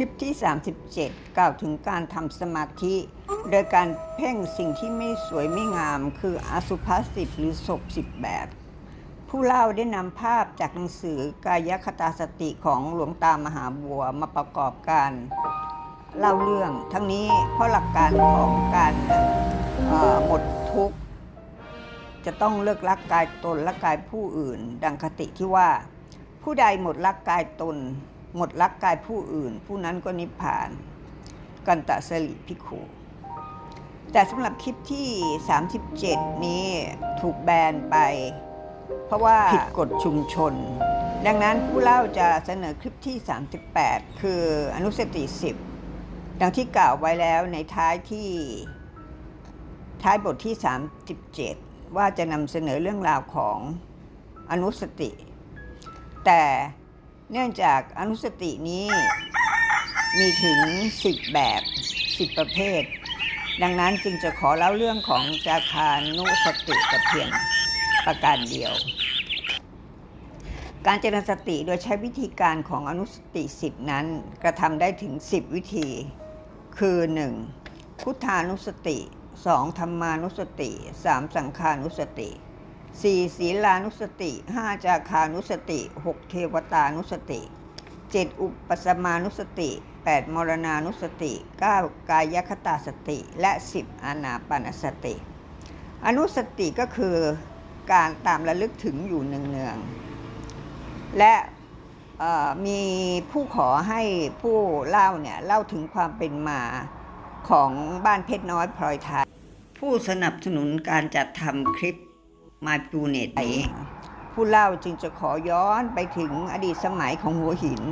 ลิปที่ 37 กล่าวถึงการทำสมาธิ โดยการเพ่งสิ่งที่ไม่สวยไม่งาม คืออสุภาษิตหรือศพสิบแบบ ผู้เล่าได้นำภาพจากหนังสือกายคตาสติของหลวงตามหาบัวมาประกอบการเล่าเรื่องทั้งนี้เพราะหลักการของการหมดทุกข์ จะต้องเลิกรักกายตนและกายผู้อื่ น ดังคติที่ว่า ผู้ใดหมดรักกายตน หมดรักกายผู้อื่น ผู้นั้นก็นิพพาน กันตะสลิพิกขุแต่สำหรับคลิปที่ 37 นี้ถูกแบนไป เพราะว่าผิดกฎชุมชน ดังนั้นผู้เล่าจะเสนอคลิปที่ 38 คืออนุสติ10 ดังที่กล่าวไว้แล้วในท้ายที่ท้ายบทที่ 37 ว่าจะนำเสนอเรื่องราวของอนุสติ แต่ เนื่องจากอนุสตินี้มีถึง 10 แบบ 10 ประเภท ดังนั้นจึงจะขอเล่าเรื่องของจาคานุสติแต่เพียงประการเดียว การเจริญสติโดยใช้วิธีการของอนุสติ 10 นั้นกระทำได้ถึง 10 วิธี คือ 1. พุทธานุสติ 2. ธรรมานุสติ 3. สังขานุสติ 4. ศีลานุสติ 5. จาคานุสติ 6. เทวตานุสติ 7. อุปสมานุสติ 8. มรณานุสติ 9. กายคตาสติ และ10อนาปานสติ อนุสติก็คือการตามระลึกถึงอยู่เนืองๆและมีผู้ขอให้ผู้เล่าเนี่ยเล่าถึงความเป็นมาของบ้านเพชรน้อยพลอยไทยผู้สนับสนุนการจัดทำคลิป My p u n e t เองผู้เล่าจึงจะขอย้อนไปถึงอดีตสมัยของหัวหิน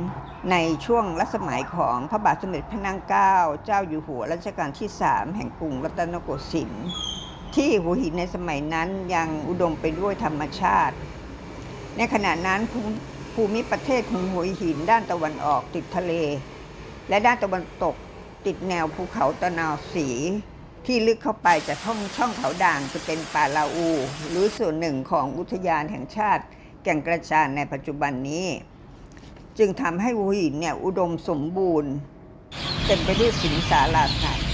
ในช่วงรัชสมัยของพระบาทสมเด็จพระนางเกล้าเจ้าอยู่หัวรัชกาลที่3แห่งกรุงรัตนโกสินทร์ที่หัวหินในสมัยนั้นยังอุดมไปด้วยธรรมชาติ ในขณะนั้นภูมิภูมิประเทศของหัวหินด้านตะวันออกติดทะเล และด้านตะวันตกติดแนวภูเขาตะนาวสี ที่ลึกเข้าไปจากช่องช่องเขาด่างจะเป็นป่าลาอู หรือส่วนหนึ่งของอุทยานแห่งชาติ แก่งกระจานในปัจจุบันนี้ จึงทำให้หัวหินเนี่ยอุดมสมบูรณ์เต็มไปด้วยสิงสาราสัตว์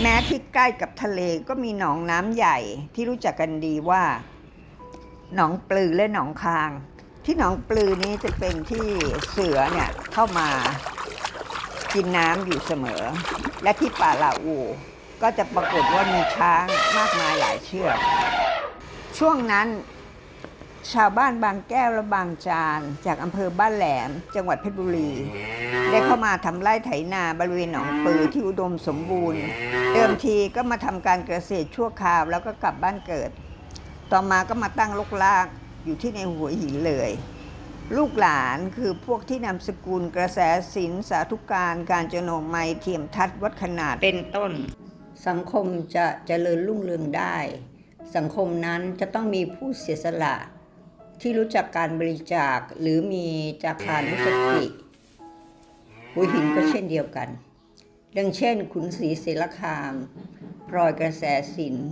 แม้ที่ใกล้กับทะเลก็มีหนองน้ำใหญ่ที่รู้จักกันดีว่า หนองปลือและหนองคาง ที่หนองปลือนี้จะเป็นที่เสือเนี่ยเข้ามากินน้ำอยู่เสมอ และที่ป่าลาอู ก็จะปรากฏว่ามีช้างมากมายหลายเชือก ช่วงนั้น ชาวบ้านบางแก้วและบางจาน จากอำเภอบ้านแหลม จังหวัดเพชรบุรี ได้เข้ามาทำไร่ไถนาบริเวณหนองปือที่อุดมสมบูรณ์ เดิมทีก็มาทำการเกษตรชั่วคราวแล้วก็กลับบ้านเกิด ต่อมาก็มาตั้งลกลากอยู่ที่ในหัวหินเลยลูกหลานคือพวกที่นำสกุลกระแสศิลป์สาธุการการจโนมัยเทียมทัศน์วัดขนาดเป็นต้น สังคมจะเจริญรุ่งเรืองได้ สังคมนั้นจะต้องมีผู้เสียสละ ที่รู้จักการบริจาคหรือมีจาคานุสติหัวหินก็เช่นเดียวกัน ดังเช่น ขุนศรีศิลคามพลอยกระแสศิลป์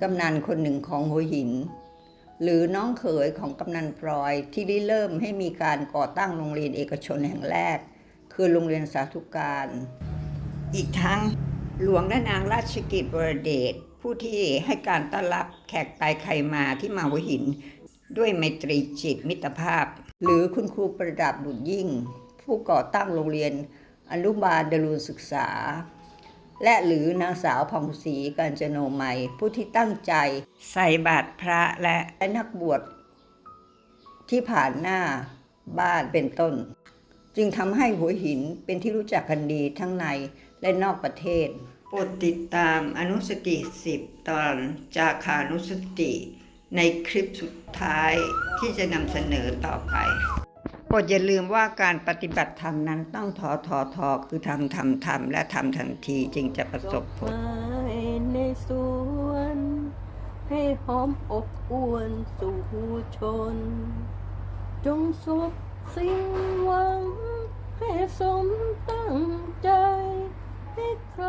กำนันคนหนึ่งของหัวหิน หรือน้องเขยของกำนันพลอยที่ได้เริ่มให้มีการก่อตั้งโรงเรียนเอกชนแห่งแรก คือโรงเรียนสาธุการ อีกทั้ง หลวงและนางราชกิจบรเดชผู้ที่ให้การต้อนรับแขกไปใครมาที่มาหัวหิน ด้วยไมตรีจิตมิตรภาพ หรือคุณครูประดับบุญยิ่ง ผู้ก่อตั้งโรงเรียนอนุบาลดารุณศึกษา และหรือนางสาวผ่องศรีการจโนมัย ผู้ที่ตั้งใจใส่บาตรพระและนักบวชที่ผ่านหน้าบ้านเป็นต้น จึงทำให้หัวหินเป็นที่รู้จักกันดีทั้งในและนอกประเทศ ปดติดตามอนุสติ10ตอนจาคานุสติในคลิปสุดท้ายที่จะนำเสนอต่อไปโปรดอย่าลืมว่าการปฏิบัติธรรมนั้นต้องทอทอทอคือทำทำทำและทำทันทีจึงจะประสบผลในสวน ให้หอมอบอวนสู่ชน จงสุขสิ่งหวัง ให้สมตั้งใจให้ใคร